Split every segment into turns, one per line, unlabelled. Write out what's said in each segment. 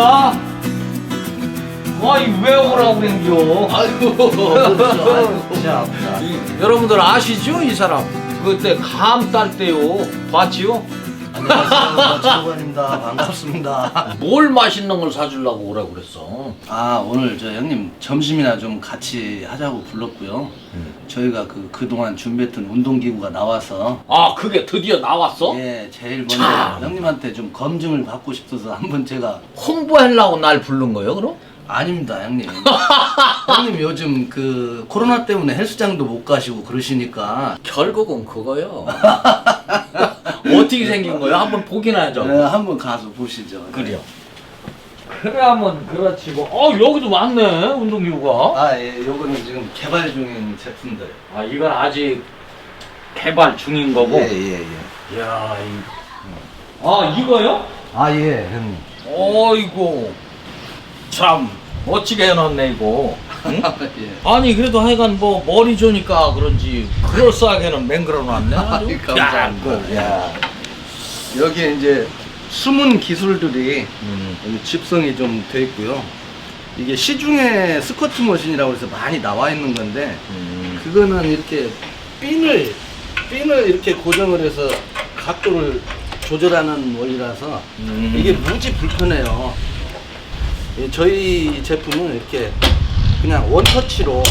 있나? 아이 왜 오라고 그ren겨?
아이고
자, 여러분들 아시죠 이 사람? 그때 감 딸 때요 봤지요?
장관입니다 반갑습니다
뭘 맛있는 걸 사주려고 오라고 그랬어?
아 오늘 저 형님 점심이나 좀 같이 하자고 불렀고요 저희가 그 그동안 준비했던 운동기구가 나와서
아 그게 드디어 나왔어?
예 제일 먼저
참.
형님한테 좀 검증을 받고 싶어서 한번 제가
홍보하려고 날 부른 거예요 그럼?
아닙니다 형님 형님 요즘 그 코로나 때문에 헬스장도 못 가시고 그러시니까
결국은 그거요. 어떻게 생긴 거예요? 한번 보긴 하죠.
네, 한번 가서 보시죠
그래요. 그래야면 그렇지 뭐. 어 여기도 많네 운동기구가.
아 예 요거는 지금 개발 중인 제품들
아 이건 아직 개발 중인 거고.
예 예 예
이야 이. 아 이거요?
아 예 형님
어이구 참 멋지게 해놨네 이거. 응?
예.
아니 그래도 하여간 뭐 머리 좋으니까 그런지 그럴싸하게는 맹글어 놨네. 아주.
아이, 감사합니다.
야, 그, 야.
여기에 이제 숨은 기술들이
음.
여기 집성이 좀 돼 있고요. 이게 시중에 스쿼트 머신이라고 해서 많이 나와 있는 건데
음.
그거는 이렇게 핀을 핀을 이렇게 고정을 해서 각도를 조절하는 원리라서
음.
이게 무지 불편해요. 예, 저희 제품은 이렇게 그냥 원터치로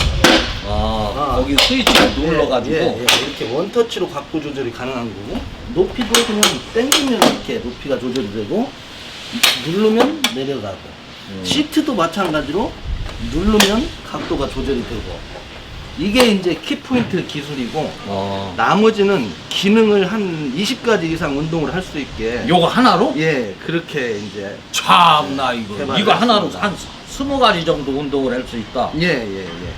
아,
아.
거기 스위치를 눌러가지고
예, 예, 예. 이렇게 원터치로 각도 조절이 가능한 거고 높이도 그냥 당기면 이렇게 높이가 조절이 되고 누르면 내려가고
음.
시트도 마찬가지로 누르면 각도가 조절이 되고 이게 이제 키포인트 기술이고
어.
나머지는 기능을 한 20가지 이상 운동을 할 수 있게
요거 하나로?
예 그렇게 이제
참나 이거
개발을
이거 하나로
했습니다.
한 스무 가지 정도 운동을 할 수 있다.
예예예
음.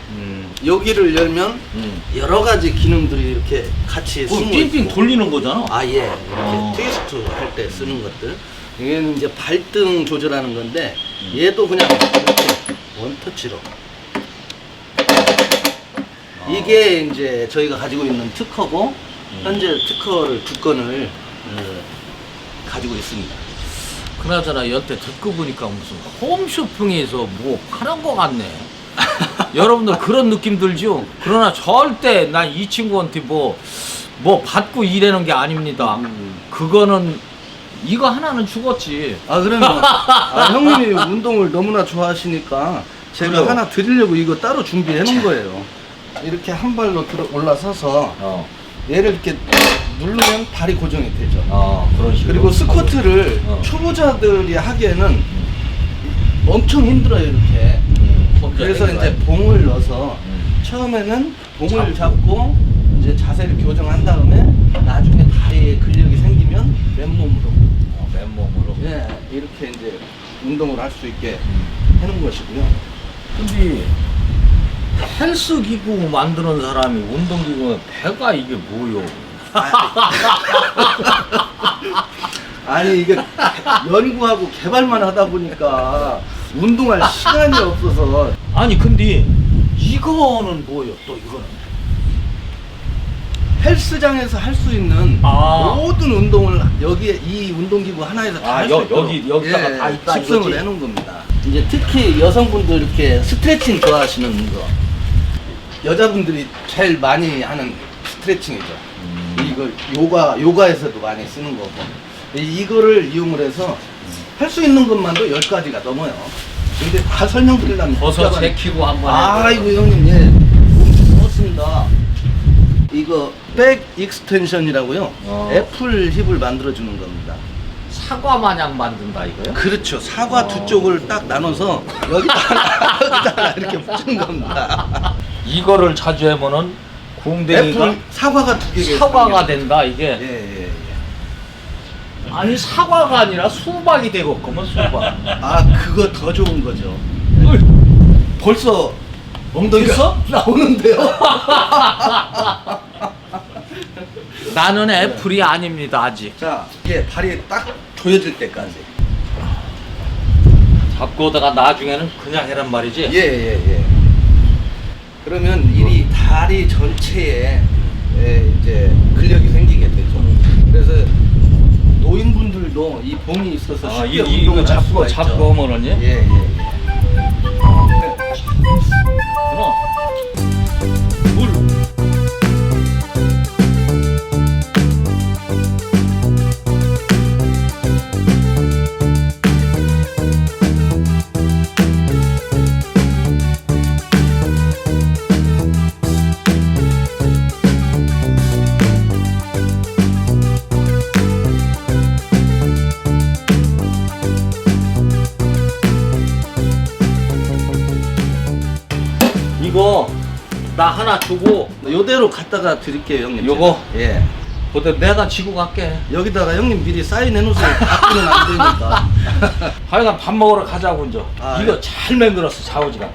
여기를 열면
음.
여러 가지 기능들이 이렇게 같이
그거
숨어
빙빙
있고.
돌리는 거잖아.
아, 예. 이렇게
어.
트위스트 할 때 쓰는 것들. 얘는 이제 발등 조절하는 건데, 얘도 그냥 이렇게 원터치로. 이게 이제 저희가 가지고 있는 특허고, 현재 특허를 두 건을 어, 가지고 있습니다.
그나저나 연태 듣고 보니까 무슨 홈쇼핑에서 뭐 파는 거 같네. 여러분들 그런 느낌 들죠? 그러나 절대 난 이 친구한테 뭐, 뭐 받고 일하는 게 아닙니다.
음.
그거는 이거 하나는 죽었지.
아, 그러면, 아, 형님이 운동을 너무나 좋아하시니까, 제가
그래요.
하나 드리려고 이거 따로 준비해 놓은 거예요. 이렇게 한 발로 들어 올라서서,
어,
얘를 이렇게 누르면 발이 고정이 되죠.
어 그런 식으로.
그리고 스쿼트를
어.
초보자들이 하기에는 엄청 힘들어요 이렇게.
음,
그래서
해결해야
이제
돼.
봉을 넣어서
음.
처음에는 봉을
잡고.
잡고 이제 자세를 교정한 다음에 나중에 다리에 근력이 생기면 맨몸으로
어, 맨몸으로.
예 이렇게 이제 운동을 할 수 있게
음.
해놓은 것이고요.
근데 헬스 기구 만드는 사람이 운동 기구면 배가 이게 뭐요?
아니 이게 연구하고 개발만 하다 보니까 운동할 시간이 없어서
아니 근데 이거는 뭐요? 또 이거는
헬스장에서 할 수 있는
아.
모든 운동을 여기에 이 운동기구 하나에서 다
아,
할 수
여-
있도록
여기- 여기다가 다 있다 이거지?
해놓은 겁니다. 이제 특히 여성분들 이렇게 스트레칭 좋아하시는 거 여자분들이 제일 많이 하는 스트레칭이죠.
음.
이거 요가 요가에서도 많이 쓰는 거고 이- 이거를 이용을 해서 할 수 있는 것만도 10가지가 넘어요. 근데 다 설명드리려면
버섯
복잡하니-
제키고 한번
아이고 형님 예 엄청 고맙습니다 이거 백 익스텐션이라고요
어.
애플 힙을 만들어 주는 겁니다
사과 마냥 만든다 이거요?
그렇죠 사과
어.
두 쪽을 딱 나눠서 여기다가 여기다가 이렇게 붙인 겁니다
이거를 자주 해보는
애플 사과가 두 개가
사과가 된다 이게
예예 예.
아니 사과가 아니라 수박이 되겠구먼 수박.
아 그거 더 좋은 거죠. 벌써 엉덩이가? 나오는데요?
나는 애플이 아닙니다 아직.
자 이게 발이 딱 조여질 때까지.
잡고 오다가 나중에는 그냥 해란 말이지?
예예예. 그러면 이 다리 전체에 예, 이제 근력이 생기게 되죠. 그래서 노인분들도 이 봉이 있어서
아, 이,
쉽게
이,
운동을
이거
할
잡고
있죠.
잡고 하면은 예.
예, 예, 예.
그럼 나 하나 주고
요대로 갖다가 드릴게요, 형님.
요거?
예.
그때 내가 지고 갈게.
여기다가 형님 미리 사인해 놓으세요. 바꾸면 안 되니까.
하여간 밥 먹으러 가자고 이제.
아,
이거
예.
잘 만들었어 자오지가.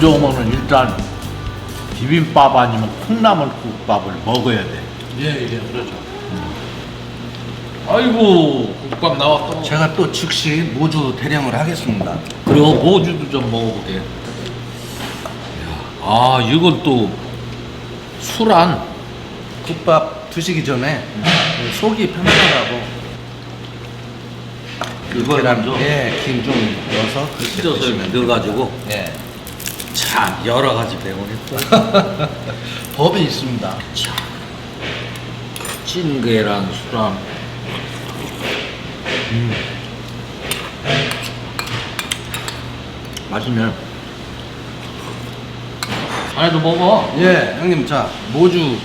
전종호는 일단 비빔밥 아니면 콩나물국밥을 먹어야 돼.
예, 예, 그렇죠.
아이고 국밥 나왔다.
제가 또 즉시 모주 대령을 하겠습니다.
그리고 모주도 좀 먹어보게. 아 이건 또 술안
국밥 드시기 전에 속이 편안하라고
이걸
계란,
먼저?
예, 김 좀 넣어서 그렇게
찢어서
드시면
넣어가지고
예.
참 여러 가지 배우겠다.
법이 있습니다.
찐계란 수랑. 음. 맛있네. 안에도 먹어.
예, 형님 자 모주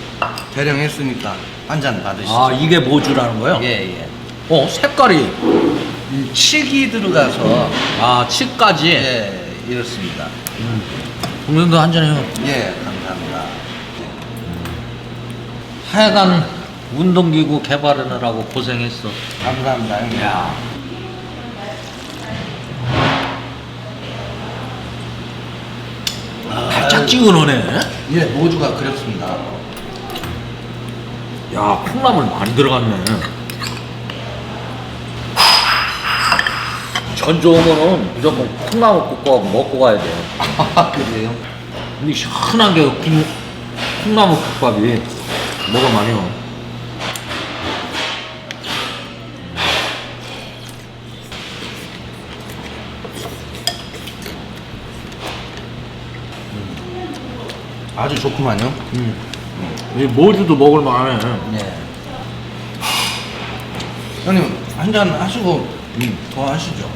대령 했으니까 한 잔 받으시죠.
아 이게 모주라는 거요?
예, 예.
어 색깔이
음, 칡이 들어가서
아 치까지.
예, 이렇습니다.
동생도 한 잔해요.
예, 감사합니다.
하여간 운동기구 개발하느라고 고생했어.
감사합니다, 형님.
야. 바짝 찍어놓네.
예, 모주가 그렇습니다.
야, 콩나물 많이 들어갔네. 전주 오면은 무조건 콩나물 국밥 먹고 가야 돼.
아, 그래요?
근데 시원한 게 콩, 콩나물 국밥이 먹을만해요.
아주 좋구만요.
음. 이 모주도 먹을만해.
예. 형님 한 잔 하시고 더 하시죠.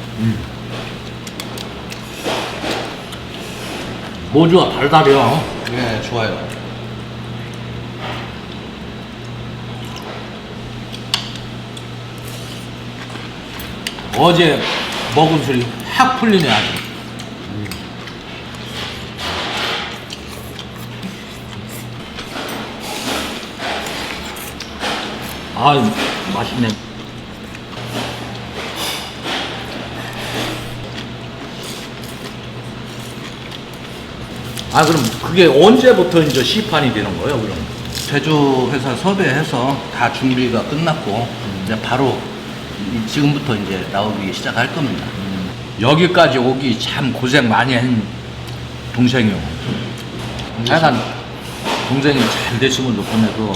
모주가 달달해요.
예, 좋아요.
어제 먹은 술이 확 풀리네 아주. 아 맛있네. 아 그럼 그게 언제부터 이제 시판이 되는 거예요 그럼?
제조 회사 섭외해서 다 준비가 끝났고 이제 바로 이- 지금부터 이제 나오기 시작할 겁니다.
여기까지 오기 참 고생 많이 한 동생이요. 하여간 동생이 잘 됐으면 좋겠네서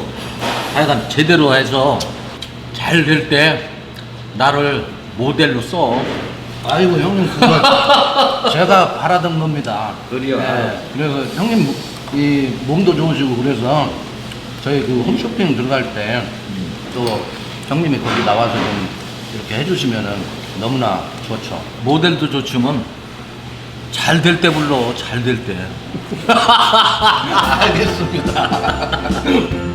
하여간 제대로 해서 잘 될 때 나를 모델로 써.
아이고 형님 그걸 제가 바라던 겁니다.
그래요?
네, 그래서 형님 모- 이 몸도 좋으시고 그래서 저희 그 홈쇼핑 들어갈 때 또 형님이 거기 나와서 좀 이렇게 해주시면은 너무나 좋죠.
모델도 좋지만 잘 될 때 불러 잘 될 때.
알겠습니다.